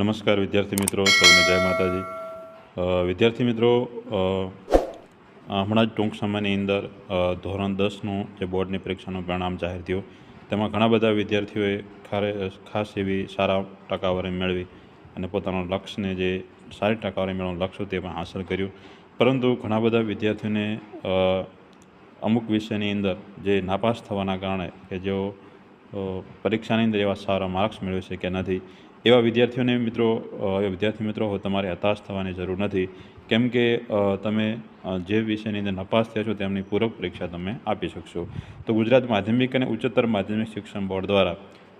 નમસ્કાર વિદ્યાર્થી મિત્રો, સૌને જય માતાજી. વિદ્યાર્થી મિત્રો હમણાં જ ટૂંક સમયની અંદર ધોરણ દસનું જે બોર્ડની પરીક્ષાનું પરિણામ જાહેર થયું. તેમાં ઘણા બધા વિદ્યાર્થીઓએ ખારે, ખાસ એવી સારા ટકાવારી મેળવી અને પોતાના લક્ષ્યને જે સારી ટકાવારી મેળવવાનું લક્ષ્ય તે પણ હાંસલ કર્યું. પરંતુ ઘણા બધા વિદ્યાર્થીઓને અમુક વિષયની અંદર જે નાપાસ થવાના કારણે કે જેઓ પરીક્ષાની અંદર એવા સારા માર્ક્સ મેળવી શક્યા નથી. એવા વિદ્યાર્થીઓને મિત્રો વિદ્યાર્થી મિત્રો તમારે હતાશ થવાની જરૂર નથી. કેમ કે તમે જે વિષયની અંદર નપાસ થયા છો તેમની પૂરક પરીક્ષા તમે આપી શકશો. તો ગુજરાત માધ્યમિક અને ઉચ્ચતર માધ્યમિક શિક્ષણ બોર્ડ દ્વારા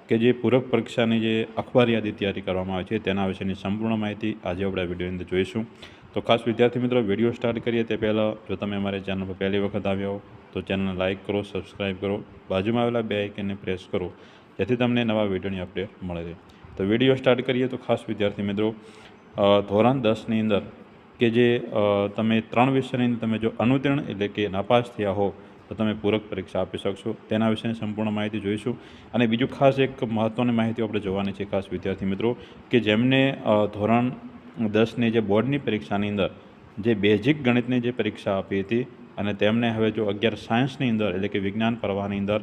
કે જે પૂરક પરીક્ષાની જે અખબાર યાદી તૈયારી કરવામાં આવે છે, તેના વિશેની સંપૂર્ણ માહિતી આજે આપણે વિડીયોની અંદર જોઈશું. તો ખાસ વિદ્યાર્થી મિત્રો, વીડિયો સ્ટાર્ટ કરીએ તે પહેલાં, જો તમે અમારી ચેનલ પર પહેલી વખત આવ્યા હો, તો ચેનલને લાઇક કરો, સબસ્ક્રાઇબ કરો, બાજુમાં આવેલા બે આઇકનને પ્રેસ કરો, જેથી તમને નવા વિડીયોની અપડેટ મળે રહે. તો વીડિયો સ્ટાર્ટ કરીએ તો ખાસ વિદ્યાર્થી મિત્રો ધોરણ દસની અંદર કે જે તમે ત્રણ વિષયની અંદર તમે જો અનુત્તીર્ણ એટલે કે નાપાસ થયા હો, તો તમે પૂરક પરીક્ષા આપી શકશો. તેના વિશેની સંપૂર્ણ માહિતી જોઈશું. અને બીજું ખાસ એક મહત્ત્વની માહિતી આપણે જોવાની છે ખાસ વિદ્યાર્થી મિત્રો, કે જેમને ધોરણ દસની જે બોર્ડની પરીક્ષાની અંદર જે બેઝિક ગણિતની જે પરીક્ષા આપી હતી અને તેમને હવે જો અગિયાર સાયન્સની અંદર એટલે કે વિજ્ઞાન પ્રવાહની અંદર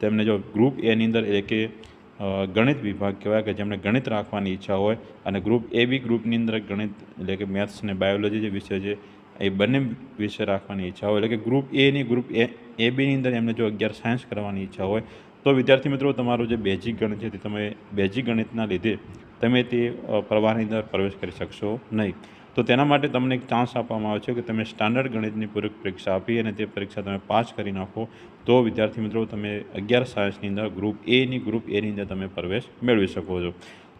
તેમને જો ગ્રુપ એની અંદર એટલે કે ગણિત વિભાગ કહેવાય કે જેમને ગણિત રાખવાની ઈચ્છા હોય અને ગ્રુપ એ બી ગ્રુપની અંદર ગણિત એટલે કે મેથ્સ અને બાયોલોજી જે વિષય છે, એ બંને વિષય રાખવાની ઈચ્છા હોય. એટલે કે ગ્રુપ એની ગ્રુપ એ એ બીની અંદર એમને જો અગિયાર સાયન્સ કરવાની ઈચ્છા હોય, તો વિદ્યાર્થી મિત્રો, તમારું જે બેઝિક ગણિત છે તે તમે બેઝિક ગણિતના લીધે તમે તે પ્રવાહની અંદર પ્રવેશ કરી શકશો નહીં. તો તેના માટે તમને એક ચાન્સ આપવામાં આવે છે કે તમે સ્ટાન્ડર્ડ ગણિતની પૂરક પરીક્ષા આપી અને તે પરીક્ષા તમે પાસ કરી નાખો. તો વિદ્યાર્થી મિત્રો, તમે અગિયાર સાયન્સની અંદર ગ્રુપ એની ગ્રુપ એની અંદર તમે પ્રવેશ મેળવી શકો છો.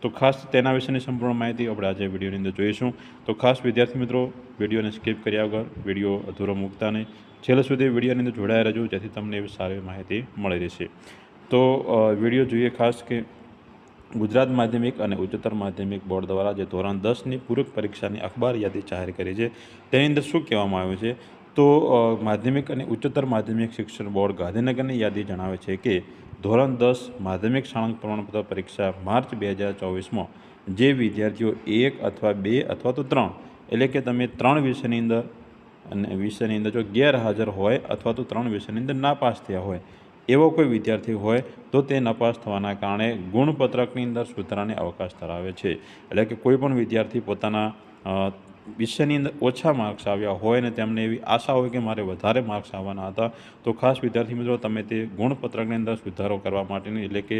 તો ખાસ તેના વિશેની સંપૂર્ણ માહિતી આપણે આજે વિડીયોની અંદર જોઈશું. તો ખાસ વિદ્યાર્થી મિત્રો, વિડીયોને સ્કીપ કર્યા વગર વીડિયો અધૂરો મૂકતા નહીં. છેલ્લે સુધી વિડીયોની અંદર જોડાયા રહેજો, જેથી તમને એવી સારી માહિતી મળી રહેશે. તો વીડિયો જોઈએ ખાસ કે ગુજરાત માધ્યમિક અને ઉચ્ચતર માધ્યમિક બોર્ડ દ્વારા જે ધોરણ દસની પૂરક પરીક્ષાની અખબાર યાદી જાહેર કરી છે, તેની અંદર શું કહેવામાં આવ્યું છે? તો માધ્યમિક અને ઉચ્ચતર માધ્યમિક શિક્ષણ બોર્ડ ગાંધીનગરની યાદી જણાવે છે કે, ધોરણ દસ માધ્યમિક શાળા પ્રમાણપત્ર પરીક્ષા માર્ચ બે હજાર ચોવીસમાં જે વિદ્યાર્થીઓ એક અથવા બે અથવા તો ત્રણ, એટલે કે તમે ત્રણ વિષયની અંદર અને વિષયની અંદર જો ગેરહાજર હોય અથવા તો ત્રણ વિષયની અંદર ના પાસ થયા હોય એવો કોઈ વિદ્યાર્થી હોય તો તે નપાસ થવાના કારણે ગુણપત્રકની અંદર સુધારાને અવકાશ ધરાવે છે. એટલે કે કોઈ પણ વિદ્યાર્થી પોતાના વિષયની અંદર ઓછા માર્ક્સ આવ્યા હોય ને તેમને એવી આશા હોય કે મારે વધારે માર્ક્સ આવવાના હતા, તો ખાસ વિદ્યાર્થી મિત્રો, તમે તે ગુણપત્રકની અંદર સુધારો કરવા માટેની, એટલે કે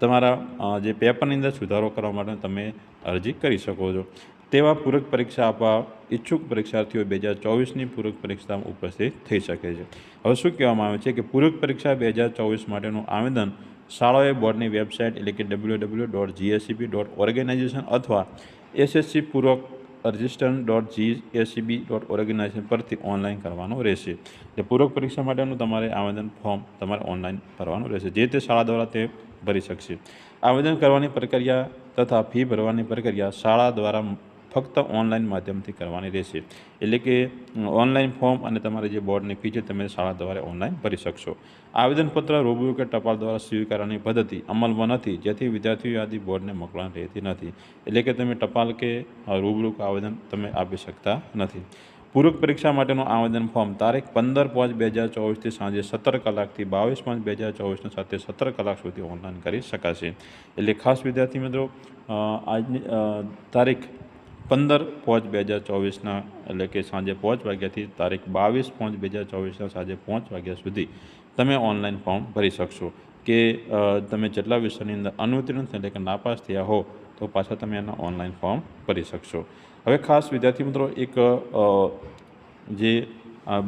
તમારા જે પેપરની અંદર સુધારો કરવા માટે તમે અરજી કરી શકો છો. તેવા પૂરક પરીક્ષા આપવા ઈચ્છુક પરીક્ષાર્થીઓ બે હજાર ચોવીસની પૂરક પરીક્ષામાં ઉપસ્થિત થઈ શકે છે. હવે શું કહેવામાં આવે છે કે પૂરક પરીક્ષા બે હજાર ચોવીસ માટેનું આવેદન શાળાઓએ બોર્ડની વેબસાઇટ એટલે કે W W dot GSCB dot organisation અથવા એસએસસી પૂરક registered dot GSCB dot organisation પરથી ઓનલાઈન કરવાનું રહેશે. એટલે પૂરક પરીક્ષા માટેનું તમારે આવેદન ફોર્મ તમારે ઓનલાઈન ભરવાનું રહેશે. જે તે શાળા દ્વારા તે ભરી શકશે. આવેદન કરવાની પ્રક્રિયા તથા ફી ભરવાની પ્રક્રિયા શાળા દ્વારા ફક્ત ઓનલાઈન માધ્યમથી કરવાની રહેશે. એટલે કે, ઓનલાઈન ફોર્મ અને તમારી જે બોર્ડની ફી છે, તમે શાળા દ્વારા ઓનલાઈન ભરી શકશો. આવેદનપત્ર, રૂબરૂ કે ટપાલ દ્વારા સ્વીકારવાની પદ્ધતિ અમલમાં નથી, જેથી વિદ્યાર્થીઓ યાદી બોર્ડને મોકલવાની રહેતી નથી. એટલે કે તમે ટપાલ કે રૂબરૂ આવેદન તમે આપી શકતા નથી. પૂરક પરીક્ષા માટેનું આવેદન ફોર્મ, તારીખ પંદર પાંચ બે હજાર ચોવીસથી સાંજે સત્તર કલાકથી બાવીસ પાંચ બે હજાર ચોવીસની સાથે સત્તર કલાક સુધી ઓનલાઈન કરી શકાશે. એટલે ખાસ વિદ્યાર્થી મિત્રો આજની તારીખ પંદર પાંચ બે હજાર ચોવીસના, એટલે કે સાંજે પાંચ વાગ્યાથી તારીખ બાવીસ પાંચ બે હજાર ચોવીસના સાંજે પાંચ વાગ્યા સુધી તમે ઓનલાઈન ફોર્મ ભરી શકશો. કે તમે જેટલા વિષયની અંદર અનુત્તીર્ણ એટલે કે નાપાસ થયા હો, તો પાછા તમે એના ઓનલાઈન ફોર્મ ભરી શકશો. હવે ખાસ વિદ્યાર્થી મિત્રો એક જે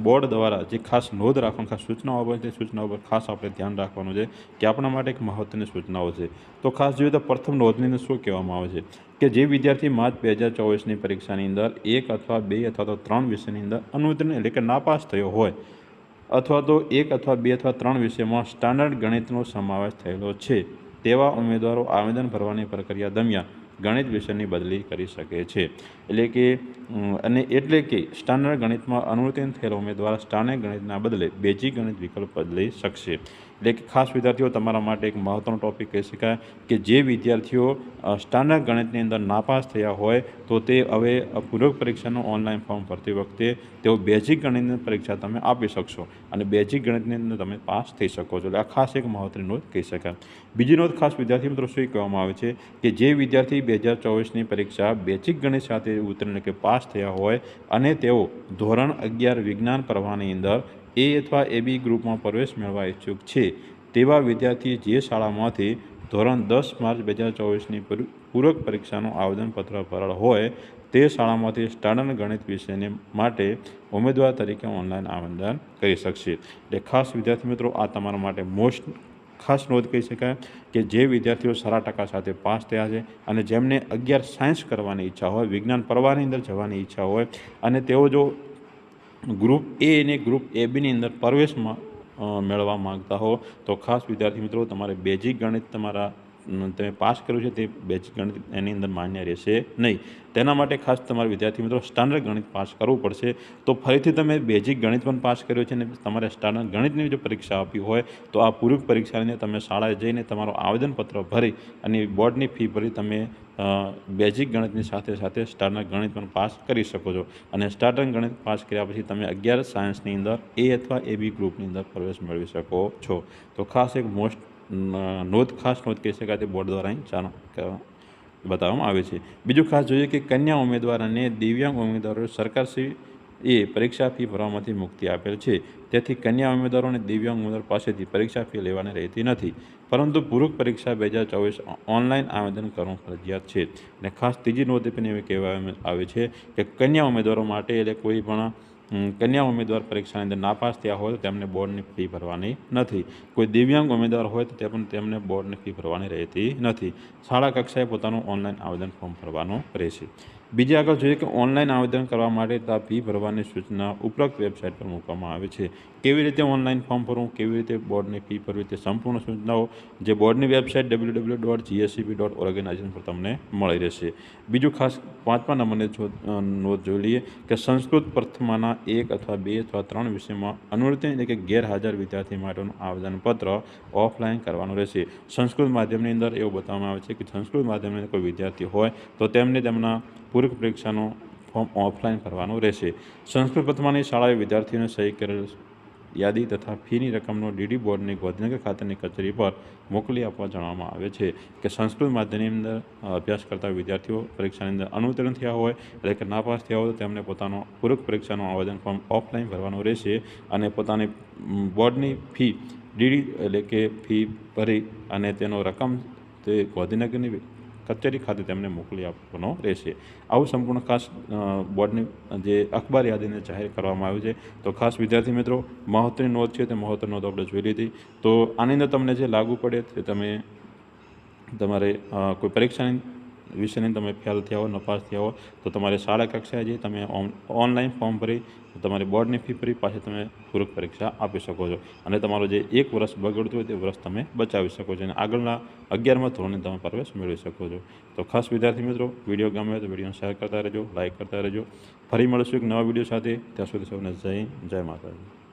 બોર્ડ દ્વારા જે ખાસ નોંધ રાખવાની, ખાસ સૂચનાઓ પર તે સૂચનાઓ પર ખાસ આપણે ધ્યાન રાખવાનું છે કે આપણા માટે એક મહત્ત્વની સૂચનાઓ છે. તો ખાસ જોઈએ તો પ્રથમ નોંધની શું કહેવામાં આવે છે? કે જે વિદ્યાર્થી માર્ચ બે હજાર ચોવીસની પરીક્ષાની અંદર એક અથવા બે અથવા તો ત્રણ વિષયની અંદર અનુત્તીર્ણ એટલે કે નાપાસ થયો હોય, અથવા તો એક અથવા બે અથવા ત્રણ વિષયમાં સ્ટાન્ડર્ડ ગણિતનો સમાવેશ થયેલો છે, તેવા ઉમેદવારો આવેદન ભરવાની પ્રક્રિયા દરમિયાન ગણિત વિષયની બદલી કરી શકે છે. એટલે કે અને એટલે કે સ્ટાન્ડર્ડ ગણિતમાં અનુત્તીર્ણ થયેલા ઉમેદવાર સ્ટાન્ડર્ડ ગણિતના બદલે બેઝિક ગણિત વિકલ્પ બદલી શકશે. એટલે કે ખાસ વિદ્યાર્થીઓ, તમારા માટે એક મહત્ત્વનો ટોપિક કહી શકાય કે જે વિદ્યાર્થીઓ સ્ટાન્ડર્ડ ગણિતની અંદર નાપાસ થયા હોય, તો તે હવે પૂરક પરીક્ષાનું ઓનલાઈન ફોર્મ ભરતી વખતે તેઓ બેઝિક ગણિતની પરીક્ષા તમે આપી શકશો અને બેઝિક ગણિતની અંદર તમે પાસ થઈ શકો છો. એટલે આ ખાસ એક મહત્ત્વની નોંધ કહી શકાય. બીજી નોંધ ખાસ વિદ્યાર્થી મિત્રો શું કહેવામાં આવે છે કે જે વિદ્યાર્થી બે હજાર ચોવીસની પરીક્ષા બેઝિક ગણિત સાથે ઉત્તીર્ણ કે પાસ થયા હોય અને તેઓ ધોરણ અગિયાર વિજ્ઞાન પ્રવાહની અંદર એ અથવા એબી ગ્રુપમાં પ્રવેશ મેળવવા ઈચ્છુક છે. તેવા વિદ્યાર્થી જે શાળામાંથી ધોરણ દસ માર્ચ બે હજાર ચોવીસની પૂરક પરીક્ષાનું આવેદનપત્ર ભરેલ હોય, તે શાળામાંથી સ્ટાન્ડર્ડ ગણિત વિષયને માટે ઉમેદવાર તરીકે ઓનલાઈન આવેદન કરી શકશે. એટલે ખાસ વિદ્યાર્થી મિત્રો, આ તમારા માટે મોસ્ટ ખાસ નોંધ કહી શકાય કે જે વિદ્યાર્થીઓ સારા ટકા સાથે પાસ થયા છે અને જેમને અગિયાર સાયન્સ કરવાની ઈચ્છા હોય, વિજ્ઞાન પ્રવાહની અંદર જવાની ઈચ્છા હોય અને તેઓ જો ગ્રુપ એ અને ગ્રુપ એ બીની અંદર પ્રવેશમાં મેળવવા માંગતા હો. તો ખાસ વિદ્યાર્થી મિત્રો, તમારે બેઝિક ગણિત તમારા તમે પાસ કર્યું છે તે બેચ ગણિત એની અંદર માન્ય રહેશે નહીં. તેના માટે ખાસ તમારે વિદ્યાર્થી મિત્રો સ્ટાન્ડર્ડ ગણિત પાસ કરવું પડશે. તો ફરીથી તમે બેઝિક ગણિત પણ પાસ કર્યો છે અને તમારે સ્ટાન્ડર્ડ ગણિતની જો પરીક્ષા આપી હોય, તો આ પૂરક પરીક્ષાને તમે શાળાએ જઈને તમારું આવેદનપત્ર ભરી અને બોર્ડની ફી ભરી તમે બેઝિક ગણિતની સાથે સાથે સ્ટાન્ડર્ડ ગણિત પણ પાસ કરી શકો છો. અને સ્ટાન્ડર્ડ ગણિત પાસ કર્યા પછી તમે અગિયાર સાયન્સની અંદર એ અથવા એ બી ગ્રુપની અંદર પ્રવેશ મેળવી શકો છો. તો ખાસ એક મોસ્ટ નોંધ, ખાસ નોંધ કહી શકાય તે બોર્ડ દ્વારા અહીં જાણ બતાવવામાં આવે છે. બીજું ખાસ જોઈએ કે કન્યા ઉમેદવાર અને દિવ્યાંગ ઉમેદવારો સરકારશ્રી એ પરીક્ષા ફી ભરવામાંથી મુક્તિ આપેલ છે. તેથી કન્યા ઉમેદવારો અને દિવ્યાંગ ઉમેદવાર પાસેથી પરીક્ષા ફી લેવાની રહેતી નથી. પરંતુ પૂરક પરીક્ષા બે હજાર ચોવીસ ઓનલાઈન આવેદન કરવું ફરજિયાત છે. અને ખાસ ત્રીજી નોંધ પણ એવી કહેવામાં આવે છે કે કન્યા ઉમેદવારો માટે એટલે કોઈ પણ કન્યા ઉમેદવાર પરીક્ષાની અંદર નાપાસ થયા હોય તો તેમને બોર્ડની ફી ભરવાની નથી. કોઈ દિવ્યાંગ ઉમેદવાર હોય તો તે પણ તેમને બોર્ડની ફી ભરવાની રહેતી નથી. શાળા કક્ષાએ પોતાનું ઓનલાઈન આવેદન ફોર્મ ભરવાનું રહેશે. બીજે આગળ જોઈએ કે ઓનલાઈન આવેદન કરવા માટે તા ફી ભરવાની સૂચના ઉપરોક્ત વેબસાઇટ પર મૂકવામાં આવે છે. કેવી રીતે ઓનલાઈન ફોર્મ ભરવું, કેવી રીતે બોર્ડની ફી ભરવી તે સંપૂર્ણ સૂચનાઓ જે બોર્ડની website W W dot GSCB dot organisation પર તમને મળી રહેશે. બીજું ખાસ પાંચમા નંબરને નોંધ જોઈ લઈએ કે સંસ્કૃત પ્રથમાના એક અથવા બે અથવા ત્રણ વિષયમાં અનુવૃત્તિ એટલે કે ગેરહાજર વિદ્યાર્થી માટેનું આવેદનપત્ર ઓફલાઈન કરવાનું રહેશે. સંસ્કૃત માધ્યમની અંદર એવું બતાવવામાં આવે છે કે સંસ્કૃત માધ્યમની કોઈ વિદ્યાર્થી હોય તો તેમને તેમના પૂરક પરીક્ષાનું ફોર્મ ઓફલાઈન ભરવાનું રહેશે. સંસ્કૃત પ્રથમાની શાળાએ વિદ્યાર્થીઓને સહી કરેલ યાદી તથા ફીની રકમનો ડીડી બોર્ડની ગાંધીનગર ખાતેની કચેરી પર મોકલી આપવા જણાવવામાં આવે છે કે સંસ્કૃત માધ્યમની અંદર અભ્યાસ કરતા વિદ્યાર્થીઓ પરીક્ષાની અંદર અનુત્તીર્ણ થયા હોય એટલે કે નાપાસ થયા હોય તો તેમને પોતાનો પૂરક પરીક્ષાનું આવેદન ફોર્મ ઓફલાઈન ભરવાનું રહેશે અને પોતાની બોર્ડની ફી ડીડી એટલે કે ફી ભરી અને તેનો રકમ તે ગાંધીનગરની કચેરી ખાતે તેમને મોકલી આપવાનો રહેશે. આવું સંપૂર્ણ ખાસ બોર્ડની જે અખબાર યાદીને જાહેર કરવામાં આવ્યું છે. તો ખાસ વિદ્યાર્થી મિત્રો, મહત્વની નોંધ છે, તે મહત્વની નોંધ આપણે જોઈ લીધી. તો આની અંદર તમને જે લાગુ પડે તે તમે તમારે કોઈ પરીક્ષાની વિષયની તમે ફેલ થયા હો, નપાસ થયા હો, તો તમારે શાળા કક્ષાએ જઈ તમે ઓન- ઓનલાઈન ફોર્મ ભરી તમારી બોર્ડની ફી ભરી પાછી તમે પૂરક પરીક્ષા આપી શકો છો. અને તમારું જે એક વર્ષ બગડતું હોય તે વર્ષ તમે બચાવી શકો છો અને આગળના અગિયારમાં ધોરણે તમે પ્રવેશ મેળવી શકો છો. તો ખાસ વિદ્યાર્થી મિત્રો, વીડિયો ગમે તો વિડીયોને શેર કરતા રહેજો લાઇક કરતા રહેજો. ફરી મળીશું એક નવા વીડિયો સાથે. ત્યાં સુધી સૌને જય જય માતાજી.